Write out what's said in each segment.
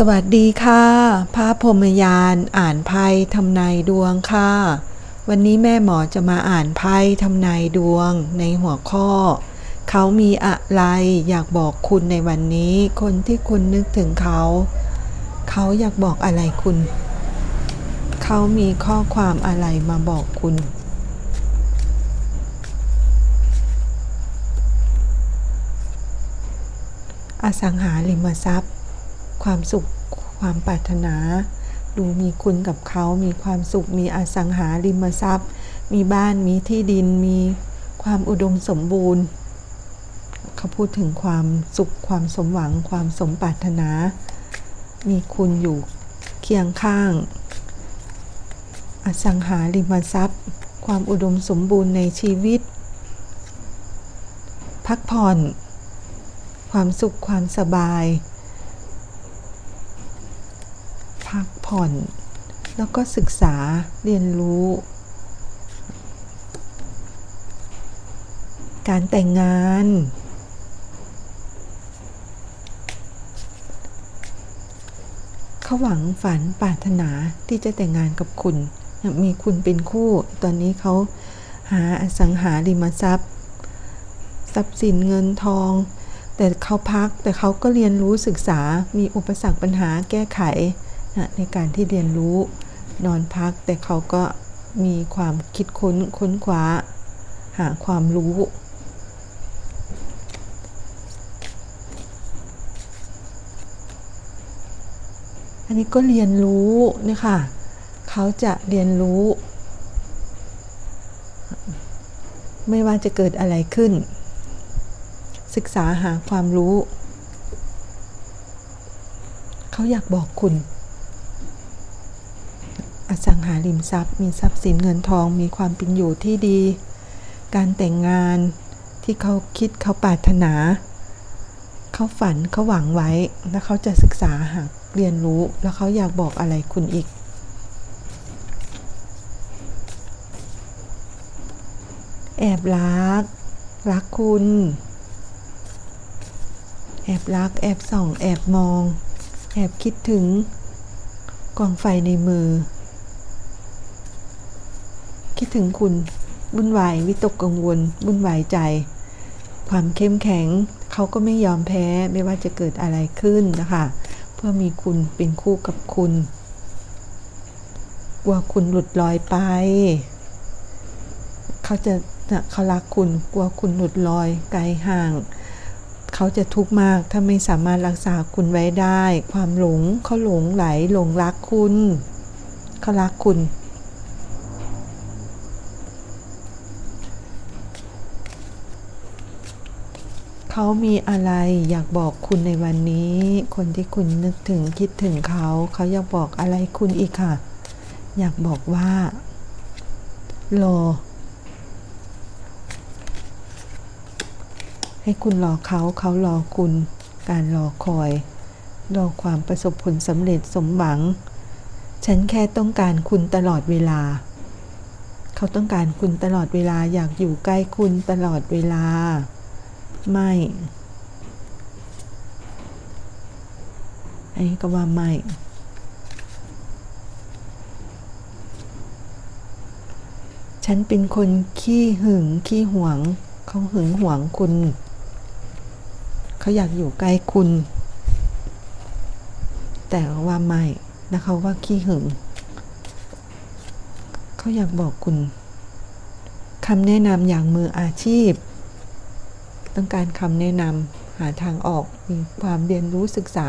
สวัสดีค่ะพระพรมยานอ่านไพ่ทำนายดวงค่ะ วันนี้แม่หมอจะมาอ่านไพ่ทำนายดวงในหัวข้อ เขามีอะไรอยากบอกคุณในวันนี้ คนที่คุณนึกถึงเขา เขาอยากบอกอะไรคุณ เขามีข้อความอะไรมาบอกคุณอสังหาริมทรัพย์ ความสุข ความปรารถนา ดูมีคุณกับเขา มีความสุข มีอสังหาริมทรัพย์ มีบ้าน มีที่ดิน มีความอุดมสมบูรณ์ เขาพูดถึงความสุข ความสมหวัง ความสมปรารถนา มีคุณอยู่เคียงข้าง อสังหาริมทรัพย์ ความอุดมสมบูรณ์ในชีวิต พักผ่อน ความสุข ความสบาย พักผ่อน แล้วก็ศึกษาเรียนรู้ การแต่งงาน เขาหวังฝันปรารถนาที่จะแต่งงานกับคุณ มีคุณเป็นคู่ ตอนนี้เขาหาอสังหาริมทรัพย์ ทรัพย์สินเงินทอง แต่เขาพักแต่เขาก็เรียนรู้ศึกษามีอุปสรรคปัญหาแก้ไข ในการที่เรียนรู้นอนพัก แต่เขาก็มีความคิดค้นค้นคว้า หาความรู้ อันนี้ก็เรียนรู้นี่ค่ะเขาจะเรียนรู้ ไม่ว่าจะเกิดอะไรขึ้น ศึกษาหาความรู้ เขาอยากบอกคุณ สังหาริมทรัพย์ มีทรัพย์สินเงินทองมีความเป็นอยู่ที่ดี การแต่งงานที่เขาคิดเขาปรารถนา เขาฝันเขาหวังไว้ แล้วเขาจะศึกษาหาเรียนรู้แล้วเขาอยากบอกอะไรคุณอีกแอบรัก รักคุณ แอบรัก แอบส่อง แอบมอง แอบคิดถึงกองไฟในมือ คิดถึงคุณบุ่นวายวิตกกังวลบุ่นวายใจ ความเข้มแข็งเขาก็ไม่ยอมแพ้ไม่ว่าจะเกิดอะไรขึ้นนะคะเพื่อมีคุณเป็นคู่กับคุณกลัวคุณหลุดลอยไป เขาจะเขารักคุณกลัวคุณหลุดลอยไกลห่าง เขาจะทุกข์มากถ้าไม่สามารถรักษาคุณไว้ได้ ความหลงเขาหลงไหลหลงรักคุณ เขารักคุณ เขามีอะไรอยากบอกคุณในวันนี้ คนที่คุณนึกถึงคิดถึงเขา เขาอยากบอกอะไรคุณอีกค่ะ อยากบอกว่ารอให้คุณรอเขาเขารอคุณ การรอคอยรอความประสบผลสำเร็จสมหวัง ฉันแค่ต้องการคุณตลอดเวลา เขาต้องการคุณตลอดเวลาอยากอยู่ใกล้คุณตลอดเวลา ไม่ไอ้ก็ว่าไม่ฉันเป็นคนขี้หึงขี้หวง เขาหึงหวงคุณ เขาอยากอยู่ใกล้คุณ แต่ว่าไม่แล้วเขาว่าขี้หึง เขาอยากบอกคุณคำแนะนำอย่างมืออาชีพ ต้องการคำแนะนำหาทางออกมีความเรียนรู้ศึกษา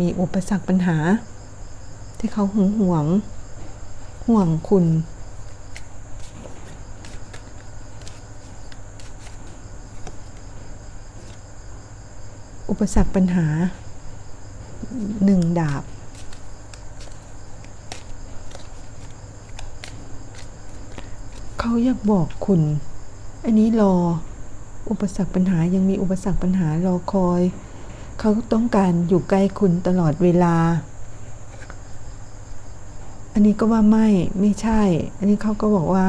มีอุปสรรคปัญหา ที่เขาหึงหวงห่วงคุณ อุปสรรคปัญหาหนึ่งดาบเขาอยากบอกคุณ อันนี้รอ อุปสรรคปัญหายังมีอุปสรรคปัญหารอคอย เขาต้องการอยู่ใกล้คุณตลอดเวลา อันนี้ก็ว่าไม่ไม่ใช่ อันนี้เขาก็บอกว่า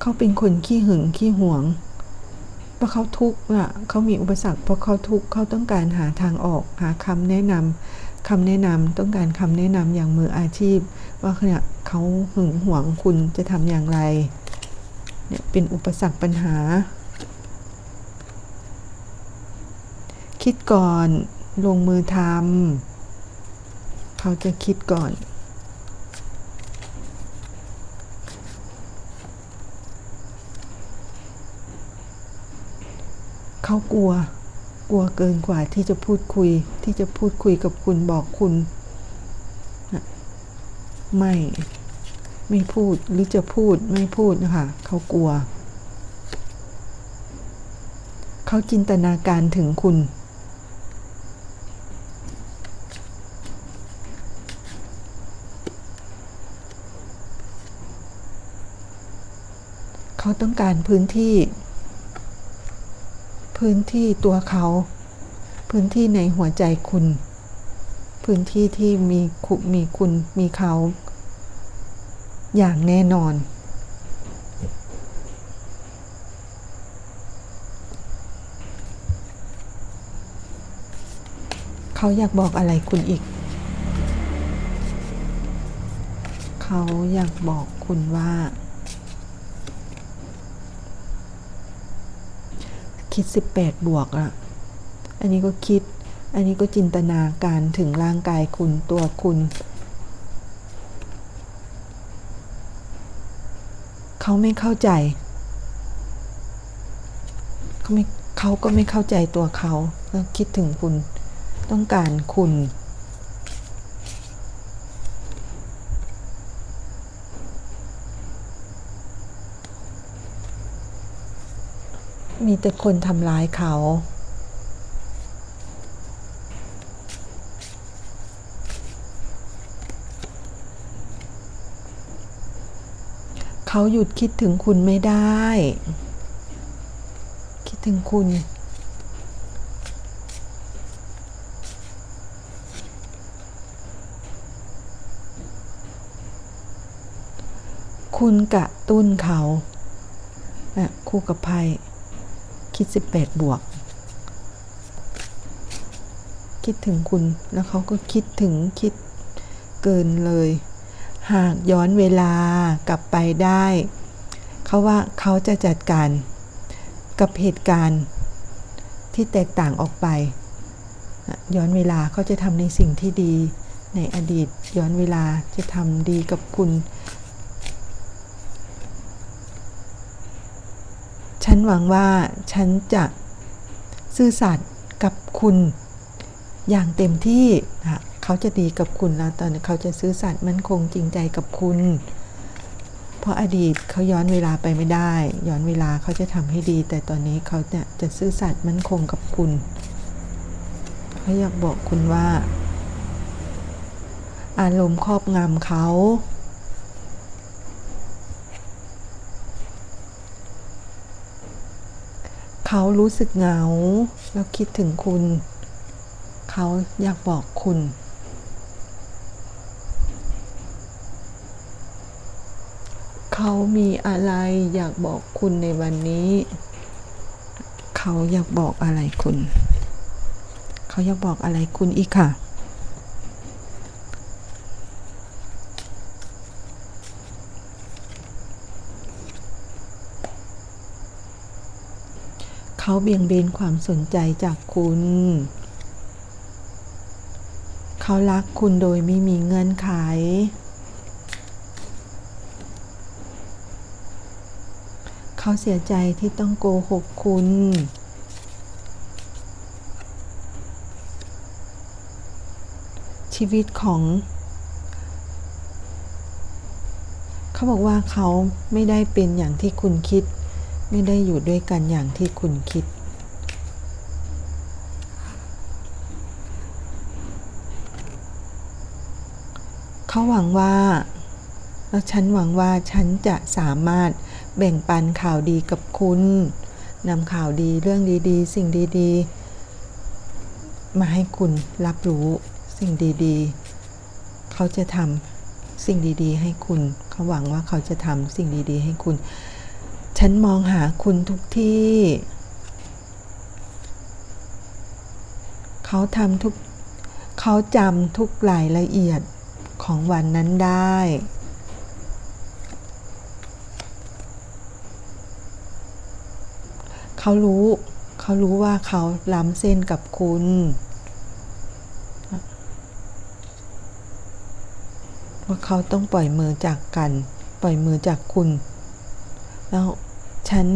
เขาเป็นคนขี้หึงขี้หวงราะเขาทุกข์อะเขามีอุปสรรคเพราะเขาทุกข์เขาต้องการหาทางออกหาคำแนะนำคำแนะนำต้องการคำแนะนำอย่างมืออาชีพ ว่าเนี่ยเขาหึงหวงคุณจะทำอย่างไร เนี่ยเป็นอุปสรรคปัญหา คิดก่อนลงมือทำเขาจะคิดก่อน เขากลัว กลัวเกินกว่าที่จะพูดคุย ที่จะพูดคุยกับคุณบอกคุณ ไม่ ไม่พูดหรือจะพูดไม่พูดนะคะเขากลัว เขาจินตนาการถึงคุณ เขาต้องการพื้นที่ พื้นที่ตัวเขา พื้นที่ในหัวใจคุณ พื้นที่ที่มีคุมีคุณมีเขา อย่างแน่นอน เขาอยากบอกอะไรคุณอีก เขาอยากบอกคุณว่า คิด 18 บวกอะอันนี้ก็คิด อันนี้ก็จินตนาการถึงร่างกายคุณตัวคุณ เขาไม่เข้าใจ เขาไม่เขาก็ไม่เข้าใจตัวเขาแล้วคิดถึงคุณต้องการคุณ มีแต่คนทำร้ายเขา เขาหยุดคิดถึงคุณไม่ได้ คิดถึงคุณคุณกระตุ้นเขานะคู่กับไพ่คิด 18 บวก คิดถึงคุณแล้วเขาก็คิดถึงคิดเกินเลย หากย้อนเวลากลับไปได้ เขาว่าเขาจะจัดการกับเหตุการณ์ที่แตกต่างออกไป ย้อนเวลาเขาจะทำในสิ่งที่ดีในอดีต ย้อนเวลาจะทำดีกับคุณ ฉันหวังว่าฉันจะซื่อสัตย์กับคุณอย่างเต็มที่นะ เขาจะดีกับคุณแล้วตอนเขาจะซื่อสัตย์มั่นคงจริงใจกับคุณ เพราะอดีตเขาย้อนเวลาไปไม่ได้ ย้อนเวลาเขาจะทำให้ดี แต่ตอนนี้เขาเนี่ยจะซื่อสัตย์มั่นคงกับคุณเขาอยากบอกคุณว่า อารมณ์ครอบงำเขาเขารู้สึกเหงา แล้วคิดถึงคุณ เขาอยากบอกคุณ เขา มีอะไรอยากบอกคุณในวันนี้ เขาอยากบอกอะไรคุณ เขาอยากบอกอะไรคุณอีกค่ะ เขาเบี่ยงเบนความสนใจจากคุณ เขารักคุณโดยไม่มีเงื่อนไขเขาเสียใจที่ต้องโกหกคุณ ชีวิตของ เขาบอกว่าเขาไม่ได้เป็นอย่างที่คุณคิด ไม่ได้อยู่ด้วยกันอย่างที่คุณคิดเขาหวังว่า แล้วฉันหวังว่าฉันจะสามารถ แบ่งปันข่าวดีกับคุณนำข่าวดีเรื่องดีๆ สิ่งดีๆ มาให้คุณรับรู้สิ่งดีๆ เขาจะทำสิ่งดีๆ ให้คุณ เขาหวังว่าเขาจะทำสิ่งดีๆ ให้คุณ ฉันมองหาคุณทุกที่ เขาทำทุก เขาจำทุกรายละเอียดของวันนั้นได้ เขารู้ เขารู้ว่าเขาล้ำเส้นกับคุณ ว่าเขาต้องปล่อยมือจากกัน ปล่อยมือจากคุณ แล้วฉัน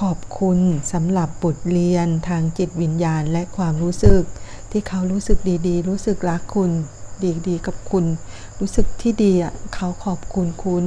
ขอบคุณสำหรับบทเรียนทางจิตวิญญาณและความรู้สึก ที่เขารู้สึกดีๆ รู้สึกรักคุณ ดีๆ กับคุณ รู้สึกที่ดีอะเขาขอบคุณคุณ